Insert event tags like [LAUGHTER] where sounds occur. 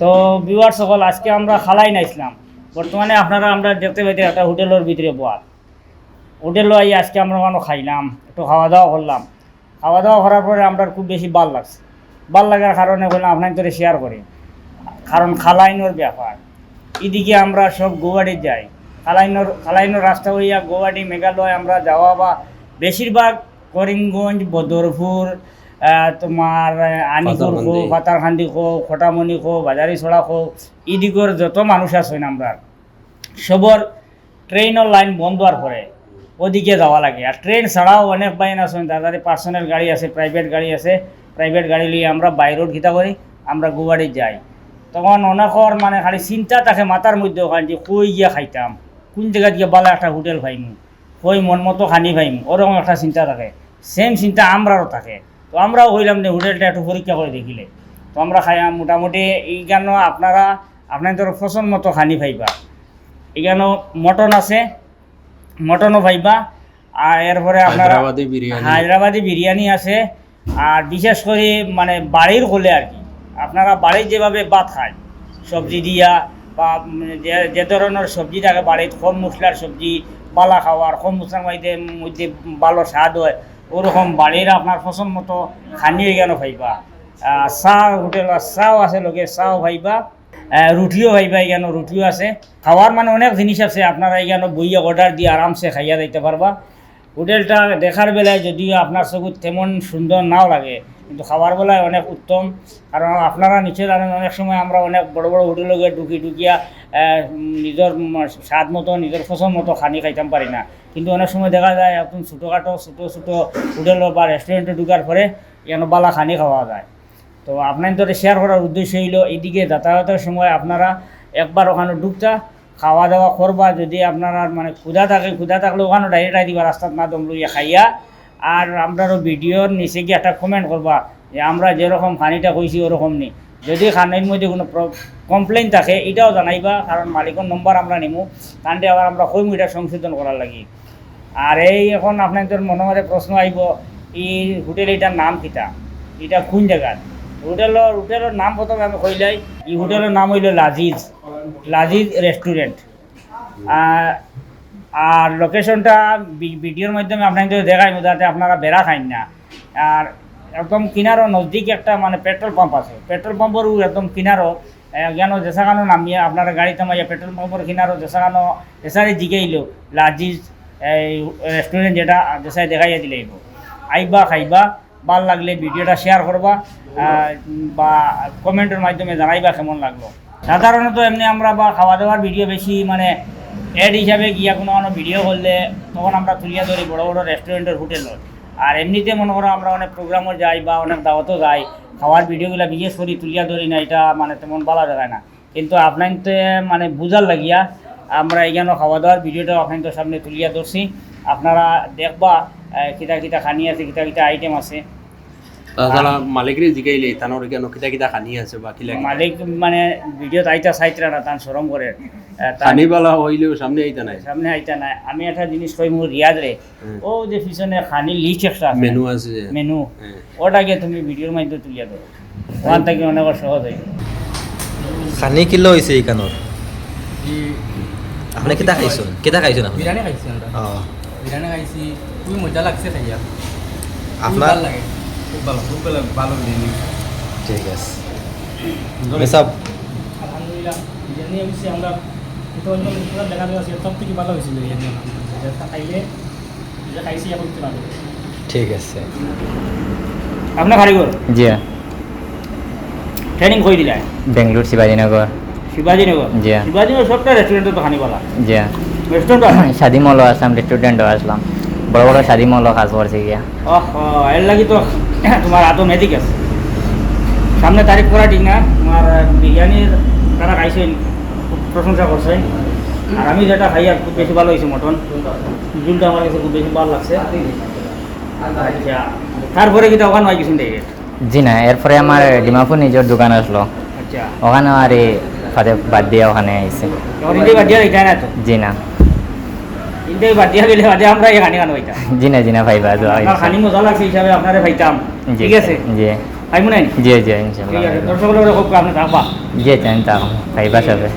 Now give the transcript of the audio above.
তো বিওয়ার সকল, আজকে আমরা খালাই নাইছিলাম বর্তমানে আপনারা, আমরা দেখতে পাইতে একটা হোটেলের ভিতরে বয়ার হোটেল আই আজকে আমরা ওখানে খাইলাম, একটু খাওয়া দাওয়া করলাম। খাওয়া দাওয়া করার পরে আমরা খুব বেশি ভালো লাগছে। ভালো লাগার কারণে বললাম আপনার তোরে শেয়ার করি। কারণ খালাইনোর ব্যাপার। এদিকে আমরা সব গৌহাটি যাই। খালাইনোর খালাইনোর রাস্তা হইয়া গৌহাটি মেঘালয় আমরা যাওয়া বা বেশিরভাগ করিমগঞ্জ, বদরপুর তোমার আনিপুর খো। পাতারখান্দি খো খটামণি খো বাজারি ছড়া খো এদিকের যত মানুষ আছেন আমরা সবর ট্রেনের লাইন বন্ধ হওয়ার পরে ওদিকে যাওয়া লাগে। আর ট্রেন ছাড়াও অনেক বাইন আছেন তাদের পার্সোনাল গাড়ি আছে প্রাইভেট গাড়ি আছে প্রাইভেট গাড়ি নিয়ে আমরা বাইরোড খিতা করি আমরা গুয়াড়ি যাই। তখন অনেকর মানে খালি চিন্তা থাকে মাথার মধ্যে ওখান যে কই গিয়া খাইতাম কোন জায়গায় গিয়ে বালা একটা হোটেল পাইমু কই মন মতো খানি পাইমু ওরকম একটা চিন্তা থাকে। সেম চিন্তা আমরাও থাকে। তো আমরাও হইলাম যে হোটেলটা একটু পরীক্ষা করে দেখিলে। তো আমরা খাই মোটামুটি এই কেন আপনারা আপনাদের পছন্দ মতো খানি পাইবা এখানেও মটন আছে মটনও পাইবা আর এরপরে আপনারা হায়দ্রাবাদি বিরিয়ানি। আছে। আর বিশেষ করে মানে বাড়ির হলে আর কি। আপনারা বাড়ির যেভাবে ভাত খায় সবজি দিয়া বা যে যে ধরনের সবজি থাকে বাড়ির কম মশলার সবজি বালা খাওয়ার কম মশলার মধ্যে মধ্যে ভালো স্বাদ হয় ওরকম বাড়ির আপনার পছন্দ মতো খানিয়ে কেন ভাইবা? চাহ হোটেল, চাও আছে লগে চাও ভাইবা। রুটিও পাইবা এখানে রুটিও আছে। খাওয়ার মানে অনেক জিনিস আছে, আপনারা এখানে বইয়া অর্ডার দিয়ে আরামসে খাইয়া যাইতে পারবা। হোটেলটা দেখার বেলায় যদিও আপনার চকুত তেমন সুন্দর নাও লাগে, কিন্তু খাবার বেলায় অনেক উত্তম। কারণ আপনারা নিচে জানেন অনেক সময় আমরা অনেক বড় বড় হোটেলে গিয়ে ঢুকি, ঢুকিয়া নিজের স্বাদ মতো, নিজের পছন্দ মতো খানি খাইতাম পারি না। কিন্তু অনেক সময় দেখা যায় এখন ছোটোখাটো, ছোটো ছোটো হোটেল বা রেস্টুরেন্টে ঢুকার পরে এখানে বালা খানি খাওয়া যায়। তো আপনার তো শেয়ার করার উদ্দেশ্য হইল, এদিকে যাতায়াতের সময় আপনারা একবার ওখানে ঢুকতা খাওয়া দাওয়া করবা, যদি আপনারা মানে ক্ষুধা থাকে, ক্ষুধা থাকলে ওখানে ডাইরেক্ট আই দিবা রাস্তাত না দম লইয়া খাইয়া। আর আপনারও ভিডিওর নিচে গিয়ে একটা কমেন্ট করবা যে, আমরা যেরকম খানিটা কইছি, ওরকম নেই। যদি খানির মধ্যে কোনো কমপ্লেন থাকে, এটাও জানাইবা, কারণ মালিকের নম্বর আমরা নিমু। কারণটি আবার আমরা কইমু, এটা সংশোধন করার লাগি। আর এই এখন আপনাদের মনে মনে প্রশ্ন আইব, এই হোটেল এটার নাম কিটা? এটা কোন জায়গার হোটেলের হোটেলের নাম প্রথমে আমি কইলাই এই হোটেলের নাম হইল লাজিজ লাজিজ রেস্টুরেন্ট। আর আর লোকেশনটা ভিডিওর মাধ্যমে আপনাদের দেখাই যাতে আপনারা বেড়া খাইন না। আর একদম কিনারো নজদিক একটা মানে পেট্রোল পাম্প আছে। পেট্রোল পাম্পের একদম কিনারও কেন যেসাগানো নামিয়ে আপনারা গাড়ি থামাইয়া পেট্রোল পাম্পের কিনারও যেসাগানো যেসারে জিগাইল লাজিজ এই রেস্টুরেন্ট যেটা যেসাই দেখাইয়া দিলেইব আইবা, খাইবা, ভালো লাগলে ভিডিওটা শেয়ার করবা বা কমেন্টের মাধ্যমে জানাইবা কেমন লাগল। সাধারণত এমনি আমরা বা খাওয়া দাওয়ার ভিডিও বেশি মানে অ্যাড হিসাবে গিয়া কোনো কোনো ভিডিও করলে তখন আমরা তুলিয়া ধরি বড় বড় রেস্টুরেন্টের হোটেলত আর এমনিতে মনে করো আমরা অনেক প্রোগ্রামও যাই বা অনেক দাওয়াতও যাই, খাওয়ার ভিডিওগুলো বিশেষ করি তুলিয়া ধরি না, এটা মানে তেমন ভালো দেখায় না। কিন্তু আপনাকে মানে বুঝার লাগিয়া আমরা এখানে খাওয়া দাওয়ার ভিডিওটা আপনাদের সামনে তুলিয়া ধরছি। আপনারা দেখবা কিতা কিতা খানি আছে কিতা কিতা আইটেম আছে। তাছাড়া মালিকরে জিগাইলে তানোর কেন কিতা কিতা খানি আছে বা কিলা মালিক মানে ভিডিও আইতা সাইতরা না তান সরম করে। আহ, বালা হইলেও সামনে আইতা নাই। সামনে আইতা নাই। আমি একটা জিনিস কই মোর রিয়াদ রে। হুম। ও যে পিছনে খানি একটা মেনু আছে মেনু। হ্যাঁ। ওটাকে তুমি ভিডিওর মাধ্যমে তুলিয়া ওখান থেকে অনেক সহজ হয়ে খানি কিলো আপনি কেটা খাইছেন কেটা খাইছেন আপনি বিরিয়ানি খাইছি আমরা অঁ। বিরিয়ানি খাইছি। খুবই মজা লাগছে খুব আপনার ভালো লাগে। খুব ভালো খুব ভালো ভালো বিরিয়ানি ঠিক আছে। সব আলহামদুলিল্লাহ বিরিয়ানি অবশ্যই আমরা এটা অন্য রেস্টুরেন্ট দেখা যাচ্ছে সব থেকে ভালো হয়েছিল বিরিয়ানি যেটা খাইলে যেটা খাইছি এখন তো ভালো ঠিক আছে। আপনার কারিগর জি ট্রেনিং কই দিলাই বেঙ্গলোর শিবাজীনগর শিবাজীনগর। শিবাজীনগর সবটা রেস্টুরেন্টে তো বলা। জি রেস্টুরেন্ট শাদি মলও আসলাম রেস্টুরেন্টও আসলাম বড় বড় শাদি মলও কাজ করছে গিয়া। ওহ এর লাগি তো [COUGHS] তোমার আদৌ আছে। সামনে তারিখ করা ঠিক না তোমার বিরিয়ানির তারা খাইছেন খুব প্রশংসা করছেন আর আমি যেটা খাই আর খুব বেশি ভালো হয়েছে মটন। জুলটা আমার কাছে খুব বেশি ভালো লাগছে। আচ্ছা তারপরে কি ওখানে হয় কিছু ডাইরেক্ট জি না এরপরে আমার ডিমাপুর নিজের দোকান আসলো আচ্ছা। ওখানে আর ফাতে বাদ দিয়ে ওখানে আইছে। জি না। জি না জি না ভাই বাদ খানি মজা লাগছে হিসাবে আপনারে ভাইতাম ঠিক আছে? জি। খাইমু নাই জি জি ঠিক আছে ইনশাল্লাহ দর্শকদের খুব আপনি থাকবা। জি সবে